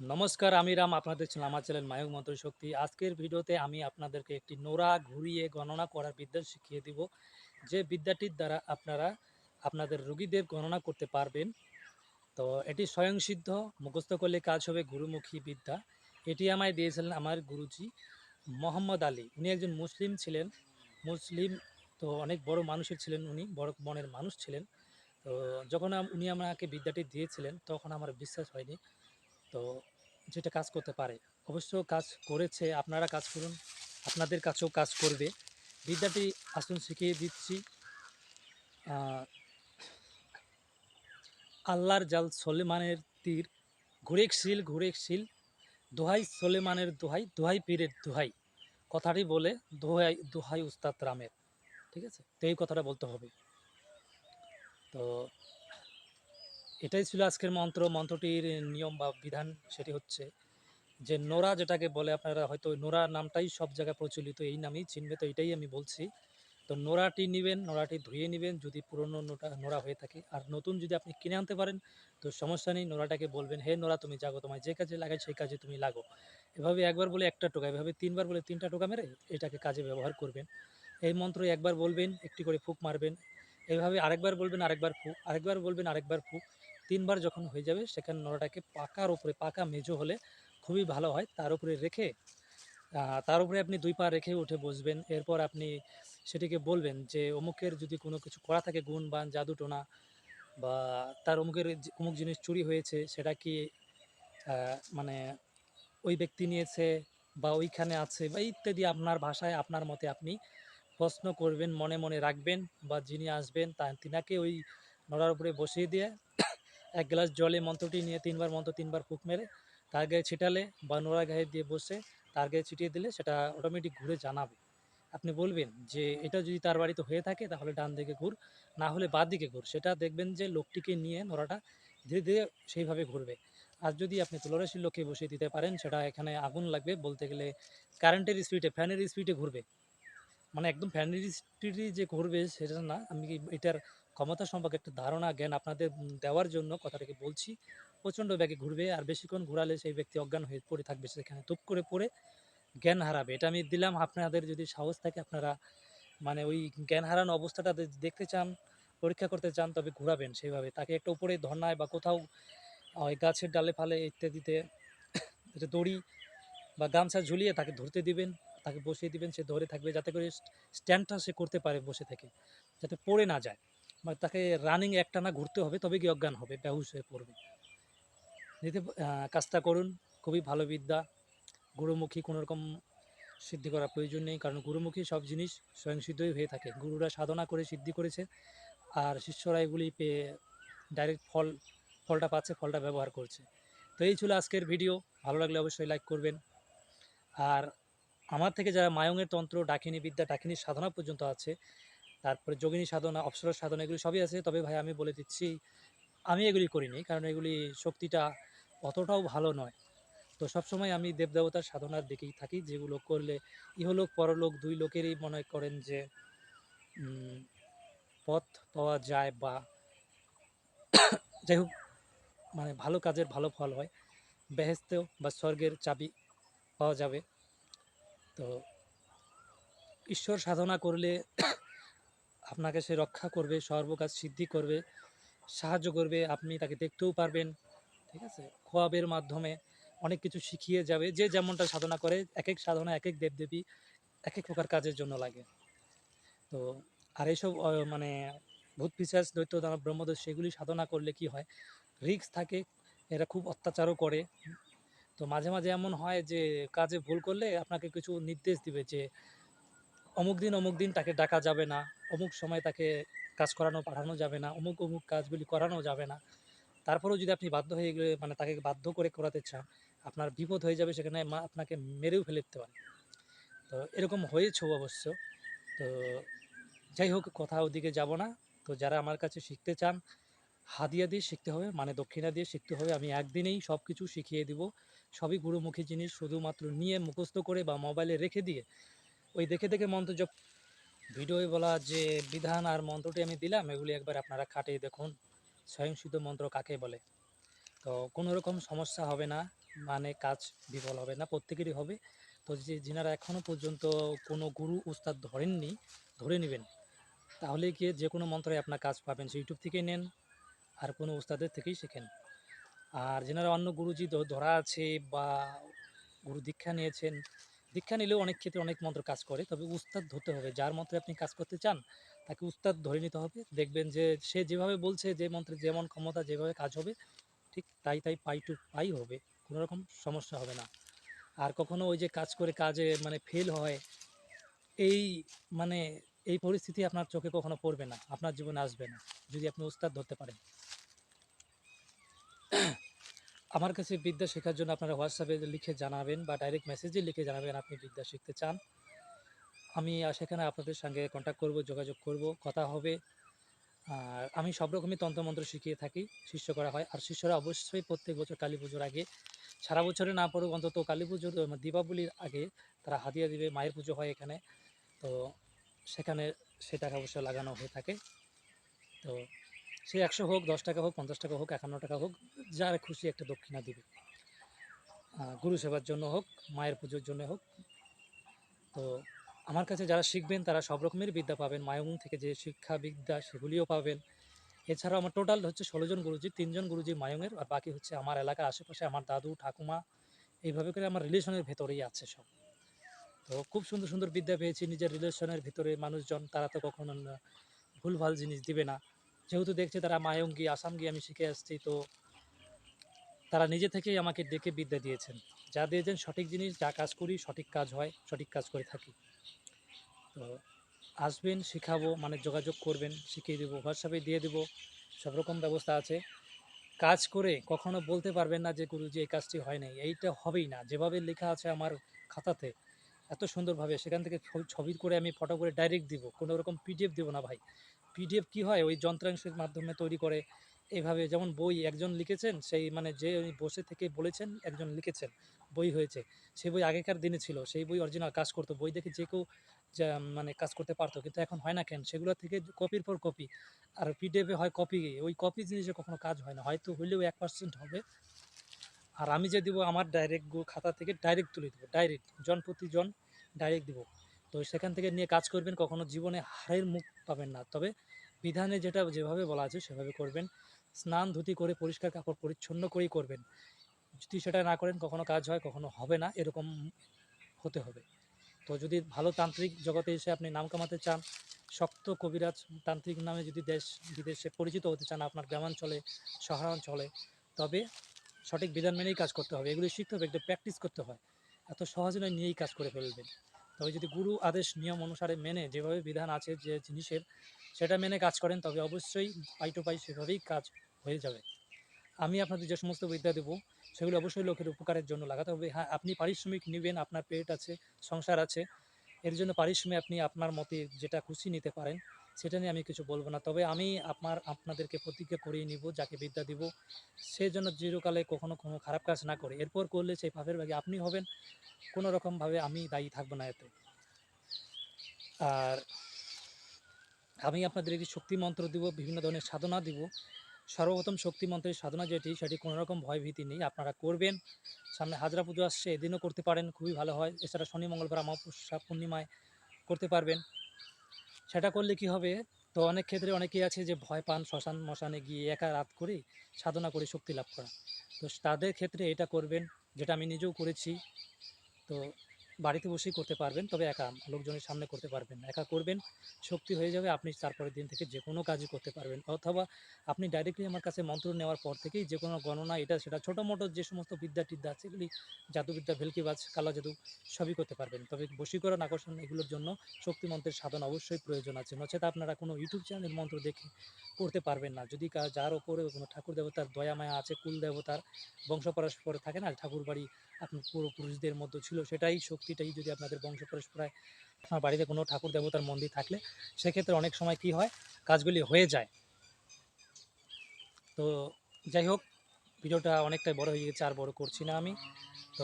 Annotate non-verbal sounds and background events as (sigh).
নমস্কার, আমি রাম, আপনাদের আমার চ্যানেল মায়ক মন্ত্র শক্তি। আজকের ভিডিওতে আমি আপনাদেরকে একটি নোরা ঘুরিয়ে গণনা করার বিদ্যা শিখিয়ে দিব, যে বিদ্যাটির দ্বারা আপনারা আপনাদের রুগীদের গণনা করতে পারবেন। তো এটি স্বয়ংসিদ্ধ, মুখস্থ করলে কাজ হবে গুরুমুখী বিদ্যা। এটি আমায় দিয়েছিলেন আমার গুরুজি মোহাম্মদ আলী। উনি একজন মুসলিম ছিলেন, মুসলিম তো অনেক বড় মানুষের ছিলেন উনি, বড় মনের মানুষ ছিলেন। তো যখন উনি আমাকে বিদ্যাটি দিয়েছিলেন, তখন আমার বিশ্বাস হয়নি। তো যেটা কাজ করতে পারে। অবশ্য কাজ করেছে, আপনারা কাজ করুন, আপনাদের কাছেও কাজ করবে। বিদ্যাটি আসুন শিখিয়ে দিচ্ছি। আল্লাহর জাল সলেমানের তীর, ঘুরেক শিল ঘুরেক শিল, দোহাই সলেমানের দোহাই দোহাই পীরের দোহাই। কথাটি বলে দোহাই দোহাই উস্তাদ রামের। ঠিক আছে? তো এই কথাটা বলতে হবে। তো এটাই ছিল আজকের মন্ত্র। মন্ত্রটির নিয়ম বা বিধান সেটি হচ্ছে যে নোরা যেটাকে বলে, আপনারা হয়তো নোরা নামটাই সব জায়গায় প্রচলিত, এই নামেই চিনবে, তো এটাই আমি বলছি। তো নোরাটি নেবেন, নোরাটি ধুয়ে নেবেন, যদি পুরনো নোটা, নোরা হয়ে থাকে। আর নতুন যদি আপনি কিনে আনতে পারেন, তো সমস্যা নেই, নোরাটাকে বলবেন, হে নোরা, তুমি জাগো, তোমায় যে কাজে লাগাই সেই কাজে তুমি লাগো। এভাবে একবার বলে একটা টোকা, এভাবে তিনবার বলে তিনটা টোকা মেরে এটাকে কাজে ব্যবহার করবেন। এই মন্ত্র একবার বলবেন, একটি করে ফুক মারবেন। এইভাবে আরেকবার বলবেন, আরেকবার ফুক, আরেকবার বলবেন, আরেকবার ফুক। তিনবার যখন হয়ে যাবে, সেখানে নড়াটাকে পাকার উপরে, পাকা মেজো হলে খুবই ভালো হয়। তার উপরে রেখে তার উপরে আপনি দুই পা রেখে উঠে বসবেন। এরপর আপনি সেটিকে বলবেন যে, অমুকের যদি কোনো কিছু করা থাকে, গুণ, বান, জাদু, টোনা বা তার অমুকের অমুক জিনিস চুরি হয়েছে, সেটা কি মানে ওই ব্যক্তি নিয়েছে বা ওইখানে আছে বা ইত্যাদি আপনার ভাষায়, আপনার মতে আপনি প্রশ্ন করবেন, মনে মনে রাখবেন বা যিনি আসবেন, তা তিনাকে ওই নড়ার উপরে বসিয়ে দিয়ে এক গ্লাস জলে মন্ত্রটি নিয়ে তিনবার মন্ত্র তিনবার ফুক মেরে, তার গায়ে ছিটালে বা নোড়া গায়ে দিয়ে বসে তার গায়ে ছিটিয়ে দিলে সেটা অটোমেটিক ঘুরে জানাবে। আপনি বলবেন যে এটা যদি তার বাড়িতে হয়ে থাকে তাহলে ডান দিকে ঘুর, না হলে বাঁ দিকে ঘুর। সেটা দেখবেন যে লোকটিকে নিয়ে নোড়াটা ধীরে ধীরে সেইভাবে ঘুরবে। আর যদি আপনি তুলরাশির লোককে বসিয়ে দিতে পারেন, সেটা এখানে আগুন লাগবে বলতে গেলে কারেন্টের স্পিডে, ফ্যানের স্পিডে ঘুরবে। মানে একদম ফ্যানের স্পিডে যে ঘুরবে সেটা না, আমি এটার ক্ষমতা সম্পর্কে একটা ধারণা, জ্ঞান আপনাদের দেওয়ার জন্য কথাটাকে বলছি। প্রচণ্ড ব্যাগে ঘুরবে আর বেশিক্ষণ ঘোরালে সেই ব্যক্তি অজ্ঞান হয়ে পড়ে থাকবে সেখানে টুপ করে পড়ে জ্ঞান হারাবে। এটা আমি দিলাম, আপনাদের যদি সাহস থাকে, আপনারা মানে ওই জ্ঞান হারানো অবস্থাটা দেখতে চান, পরীক্ষা করতে চান, তবে ঘোরাবেন সেইভাবে। তাকে একটা উপরে ধর্নায় বা কোথাও ওই গাছের ডালে ফালে ইত্যাদিতে দড়ি বা গামছা ঝুলিয়ে তাকে ধরতে দিবেন, তাকে বসিয়ে দিবেন, সে ধরে থাকবে। যাতে করে স্ট্যান্ডটা সে করতে পারে বসে থেকে, যাতে পড়ে না যায়। তাকে রানিং একটানা ঘুরতে হবে তবে কি অজ্ঞান হবে, বেহুশ হয়ে পড়বে। নিতে কাজটা করুন, খুবই ভালো বিদ্যা। গুরুমুখী কোনোরকম সিদ্ধি করার প্রয়োজন নেই, কারণ গুরুমুখী সব জিনিস স্বয়ংসিদ্ধই হয়ে থাকে। গুরুরা সাধনা করে সিদ্ধি করেছে, আর শিষ্যরা এগুলি পেয়ে ডাইরেক্ট ফল, ফলটা পাচ্ছে, ফলটা ব্যবহার করছে। তো এই ছিল আজকের ভিডিও ভালো লাগলে অবশ্যই লাইক করবেন। আর আমার থেকে যারা মায়ঙের তন্ত্র, ডাকিনী বিদ্যা ডাকিনী সাধনা পর্যন্ত আছে তারপরে যোগিনী সাধনা অপ্সর সাধনা এগুলি সবই আছে। তবে ভাই আমি বলে দিচ্ছি, আমি এগুলি করিনি, কারণ এগুলি শক্তিটা অতটাও ভালো নয়। তো সবসময় আমি দেবদেবতার সাধনার দিকেই থাকি, যেগুলো করলে ইহলোক, পরলোক দুই লোকেরই মনে করেন যে পথ পাওয়া যায় বা (coughs) যাই হোক মানে ভালো কাজের ভালো ফল হয়। বেহেস্তেও বা স্বর্গের চাবি পাওয়া যাবে। তো ঈশ্বর সাধনা করলে আপনাকে সে রক্ষা করবে সর্বকাজ সিদ্ধি করবে, সাহায্য করবে, আপনি তাকে দেখতেও পারবেন, ঠিক আছে? খোয়াবের মাধ্যমে অনেক কিছু শিখিয়ে যাবে, যে যেমনটা সাধনা করে এক এক সাধনা এক এক দেবদেবী এক এক প্রকার কাজের জন্য লাগে। তো, আর এইসব মানে ভূত পিসাচ, দৈত্য দানব ব্রহ্মদেব সেগুলি সাধনা করলে কি হয়? রিস্ক থাকে, এরা খুব অত্যাচারও করে। তো মাঝে মাঝে এমন হয় যে, কাজে ভুল করলে আপনাকে কিছু নির্দেশ দিবে যে, অমুক দিন অমুক দিন তাকে ডাকা যাবে না। অমুক সময় তাকে কাজ করানো, পাঠানো যাবে না, অমুক অমুক কাজগুলি করানো যাবে না। তারপরেও যদি আপনি বাধ্য হয়ে গেলে মানে তাকে বাধ্য করে করাতে চান, আপনার বিপদ হয়ে যাবে সেখানে মা আপনাকে মেরেও ফেলে দিতে পারে। তো এরকম হয়েছেও অবশ্য। তো যাই হোক, কথা ওদিকে যাব না। তো যারা আমার কাছে শিখতে চান, হাদিয়া দিয়ে শিখতে হবে মানে দক্ষিণা দিয়ে শিখতে হবে। আমি একদিনেই সব কিছু শিখিয়ে দিব। সবই গুরুমুখী জিনিস, শুধুমাত্র নিয়ে মুখস্থ করে বা মোবাইলে রেখে দিয়ে ওই দেখে দেখে মন্ত্র জপ ভিডিওয়ে বলা যে বিধান আর মন্ত্রটি আমি দিলাম, এগুলি একবার আপনারা খাটিয়ে দেখুন। স্বয়ংসিদ্ধ মন্ত্র কাকে বলে? তো কোনো রকম সমস্যা হবে না মানে কাজ বিফল হবে না, প্রত্যেকেরই হবে। তো যে যিনারা এখনও পর্যন্ত কোনো গুরু, উস্তাদ ধরেননি, ধরে নেবেন, তাহলে গিয়ে যে কোনো মন্ত্রে আপনার কাজ পাবেন। ইউটিউব থেকেই নেন, আর কোনো উস্তাদের থেকেই শেখেন। আর যেনারা অন্য গুরুজি ধরা আছে বা গুরু দীক্ষা নিয়েছেন দীক্ষা নিলেও অনেক ক্ষেত্রে অনেক মন্ত্র কাজ করে, তবে উস্তাদ ধরতে হবে। যার মন্ত্রে আপনি কাজ করতে চান, তাকে উস্তাদ ধরে নিতে হবে। দেখবেন যে সে যেভাবে বলছে, যে মন্ত্রে যেমন ক্ষমতা, যেভাবে কাজ হবে, ঠিক তাই তাই পাই টু পাই হবে, কোনো রকম সমস্যা হবে না। আর কখনো ওই যে কাজ করে কাজে মানে ফেল হয়, এই মানে এই পরিস্থিতি আপনার চোখে কখনো পড়বে না, আপনার জীবনে আসবে না, যদি আপনি উস্তাদ ধরতে পারেন। আমার কাছে বিদ্যা শেখার জন্য আপনারা হোয়াটসঅ্যাপে লিখে জানাবেন বা ডাইরেক্ট মেসেজে লিখে জানাবেন আপনি বিদ্যা শিখতে চান। আমি সেখানে আপনাদের সঙ্গে কন্ট্যাক্ট করব, যোগাযোগ করব, কথা হবে। আর আমি সব রকমই তন্ত্রমন্ত্র শিখিয়ে থাকি, শিষ্য করা হয়। আর শিষ্যরা অবশ্যই প্রত্যেক বছর কালী পুজোর আগে, সারা বছরে না পড়ুক, অন্তত কালী পুজোর দীপাবলির আগে তারা হাতিয়া দিবে, মায়ের পুজো হয় এখানে। তো সেখানে সে টাকা পয়সা লাগানো হয়ে থাকে। তো সে একশো হোক, দশ টাকা হোক, পঞ্চাশ টাকা হোক, একান্ন টাকা হোক, যার খুশি একটা দক্ষিণা দিবে। গুরু সেবার জন্য হোক, মায়ের পুজোর জন্য হোক। তো আমার কাছে যারা শিখবেন, তারা সব রকমের বিদ্যা পাবেন। মায়ং থেকে যে শিক্ষা, বিদ্যা, সেগুলিও পাবেন। এছাড়াও আমার টোটাল হচ্ছে ষোলো জন গুরুজি তিনজন গুরুজি মায়ংয়ের, আর বাকি হচ্ছে আমার এলাকার আশেপাশে আমার দাদু, ঠাকুমা, এইভাবে করে আমার রিলেশনের ভেতরেই আছে সব। তো খুব সুন্দর সুন্দর বিদ্যা পেয়েছি। নিজের রিলেশনের ভিতরে মানুষজন, তারা তো কখনো ভুলভাল জিনিস দিবে না। যেহেতু দেখছে তারা মায়ঙ্গি আসাম গিয়ে আমি শিখে আসছি, তো তারা নিজে থেকেই আমাকে ডেকে বিদ্যা দিয়েছেন। যা দিয়েছেন সঠিক জিনিস, যা কাজ করি সঠিক কাজ হয়, সঠিক কাজ করে থাকি। তো আসবেন, শেখাবো মানে যোগাযোগ করবেন, শিখিয়ে দেবো হোয়াটসঅ্যাপে দিয়ে দেবো, সব রকম ব্যবস্থা আছে। কাজ করে কখনো বলতে পারবেন না যে, গুরুজি, এই কাজটি হয় নাই। এইটা হবেই না। যেভাবে লেখা আছে আমার খাতাতে, এত সুন্দরভাবে, সেখান থেকে ছবি করে আমি ফটো করে ডাইরেক্ট দিব। কোনো রকম পিডিএফ দিব না ভাই। পিডিএফ কি হয়, ওই যন্ত্রাংশের মাধ্যমে তৈরি করে এভাবে, যেমন বই একজন লিখেছেন, সেই মানে যে উনি বসে থেকে বলেছেন, একজন লিখেছেন, বই হয়েছে। সেই বই আগেকার দিনে ছিল, সেই বই অরিজিনাল কাজ করতো, বই দেখে যে কেউ মানে কাজ করতে পারতো, কিন্তু এখন হয় না কেন? সেগুলো থেকে কপির পর কপি আর পিডিএফে হয় কপি ওই কপি জিনিসে কখনো কাজ হয় না, হয়তো হইলেও এক পার্সেন্ট হবে। আর আমি যে দিব, আমার ডাইরেক্ট খাতা থেকে ডাইরেক্ট তুলে দেবো ডাইরেক্ট জন প্রতি জন ডাইরেক্ট দিব। তো সেখান থেকে নিয়ে কাজ করবেন, কখনো জীবনে হারের মুখ পাবেন না। তবে বিধানে যেটা যেভাবে বলা আছে, সেভাবে করবেন। স্নান ধুতি করে পরিষ্কার কাপড় পরিচ্ছন্ন করেই করবেন। যদি সেটা না করেন, কখনো কাজ হয়, কখনো হবে না, এরকম হতে হবে। তো যদি ভালো তান্ত্রিক জগতে এসে আপনি নাম কামাতে চান, শক্ত কবিরাজ তান্ত্রিক নামে যদি দেশ, বিদেশে পরিচিত হতে চান, আপনার গ্রামাঞ্চলে, শহরাঞ্চলে, তবে সঠিক বিধান মেনেই কাজ করতে হবে। এগুলি শিখতে হবে, একটু প্র্যাকটিস করতে হয়। এত সহজে নয়, নিয়েই কাজ করে ফেলবেন। তবে যদি গুরু আদেশ নিয়ম অনুসারে মেনে যেভাবে বিধান আছে যে জিনিসের সেটা মেনে কাজ করেন, তবে অবশ্যই পাই টু পাই সেভাবেই কাজ হয়ে যাবে। আমি আপনাদের যে সমস্ত বিদ্যা দেবো, সেগুলো অবশ্যই লোকের উপকারের জন্য লাগাতে হবে। হ্যাঁ আপনি পারিশ্রমিক নেবেন, আপনার পেট আছে, সংসার আছে, এর জন্য পারিশ্রমিক আপনি আপনার মতে যেটা খুশি নিতে পারেন। সেটা নিয়ে আমি কিছু বলব না। তবে আমি আপনার, আপনাদেরকে প্রতিজ্ঞা করিয়ে নিব, যাকে বিদ্যা দিব, সে জন্য চিরকালে কখনো কোনো খারাপ কাজ না করে। এরপর করলে সেই পাপের ভাগে আপনি হবেন, কোনো রকমভাবে আমি দায়ী থাকব না এতে। আর আমি আপনাদের একটি শক্তি মন্ত্র দিব, বিভিন্ন ধরনের সাধনা দিব। সর্বপ্রথম শক্তি মন্ত্রের সাধনা যেটি, সেটি কোনো রকম ভয় ভীতি নেই। আপনারা করবেন, সামনে হাজরা পুজো আসছে, এদিনও করতে পারেন, খুবই ভালো হয়। এছাড়া শনি, মঙ্গলবার, অমাবস্যা, পূর্ণিমায় করতে পারবেন। সেটা করলে কি হবে? তো অনেক ক্ষেত্রে অনেকেই আছে যে ভয় পান, শ্মশান মশানে গিয়ে একা রাত করে সাধনা করে শক্তি লাভ করা। তো তাদের ক্ষেত্রে এটা করবেন, যেটা আমি নিজেও করেছি। তো বাড়িতে বসেই করতে পারবেন, তবে একা লোকজনের সামনে করতে পারবেন একা করবেন, শক্তি হয়ে যাবে, আপনি তারপরের দিন থেকে যে কোনো কাজই করতে পারবেন। অথবা আপনি ডাইরেক্টলি আমার কাছে মন্ত্র নেওয়ার পর থেকেই যে কোনো গণনা, এটা সেটা ছোটো মোটো যে সমস্ত বিদ্যা টিদ্যা আছে, এগুলি জাদুবিদ্যা ভেলকিবাজ কালা জাদু, সবই করতে পারবেন। তবে বশীকরণ, আকর্ষণ, এগুলোর জন্য শক্তি মন্ত্রের সাধন অবশ্যই প্রয়োজন আছে। নচেত আপনারা কোনো ইউটিউব চ্যানেল মন্ত্র দেখে করতে পারবেন না। যদি যার ওপরে কোনো ঠাকুর দেবতার দয়া, মায়া আছে, কুল দেবতার বংশ পরস্পর থাকে না ঠাকুর বাড়ি আপনার পূর্বপুরুষদের মধ্যে ছিল, সেটাই শক্তিটাই যদি আপনাদের বংশ পরস্পরায় আপনার বাড়িতে কোনো ঠাকুর দেবতার মন্দির থাকলে, সেক্ষেত্রে অনেক সময় কি হয়, কাজগুলি হয়ে যায়। তো যাই হোক, ভিডিওটা অনেকটাই বড় হয়ে গেছে, আর বড় করছি না আমি। তো